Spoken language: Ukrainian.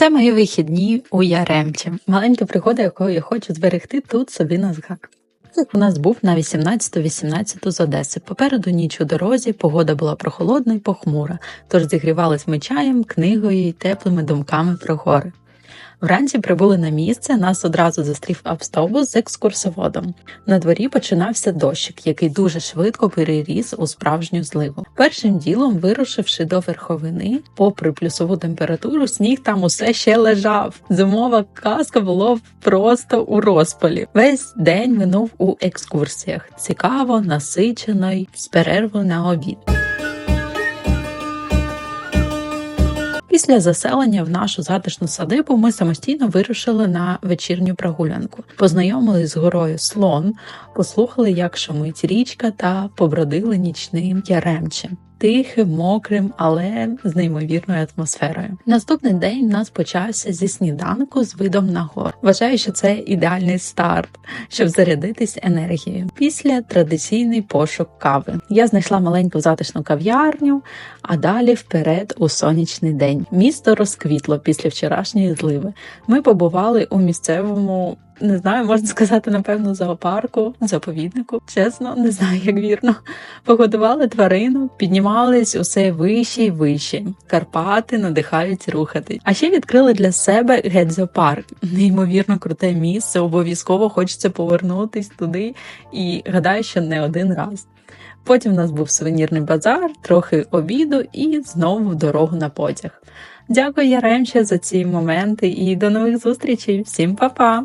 Це мої вихідні у Яремчі. Маленька пригода, яку я хочу зберегти тут собі на згадку. У нас був на 18-18 з Одеси. Попереду ніч у дорозі, погода була прохолодна і похмура, тож зігрівались ми чаєм, книгою і теплими думками про гори. Вранці прибули на місце, нас одразу зустрів автобус з екскурсоводом. На дворі починався дощик, який дуже швидко переріс у справжню зливу. Першим ділом, вирушивши до верховини, попри плюсову температуру, сніг там усе ще лежав. Зимова казка було просто у розпалі. Весь день минув у екскурсіях. Цікаво, насичено й з перервою на обід. Після заселення в нашу затишну садибу ми самостійно вирушили на вечірню прогулянку, познайомились з горою слон, послухали, як шумить річка, та побродили нічним яремчем. Тихим, мокрим, але з неймовірною атмосферою. Наступний день у нас почався зі сніданку з видом на гор. Вважаю, що це ідеальний старт, щоб зарядитись енергією. Після традиційний пошук кави. Я знайшла маленьку затишну кав'ярню, а далі вперед у сонячний день. Місто розквітло після вчорашньої зливи. Ми побували у місцевому. Не знаю, можна сказати, напевно, зоопарку, заповіднику. Чесно, не знаю, як вірно. Погодували тварину, піднімались усе вище і вище. Карпати надихають рухати. А ще відкрили для себе гетзопарк. Неймовірно круте місце. Обов'язково хочеться повернутись туди і гадаю, що не один раз. Потім у нас був сувенірний базар, трохи обіду і знову в дорогу на потяг. Дякую Яремче за ці моменти і до нових зустрічей. Всім па-па!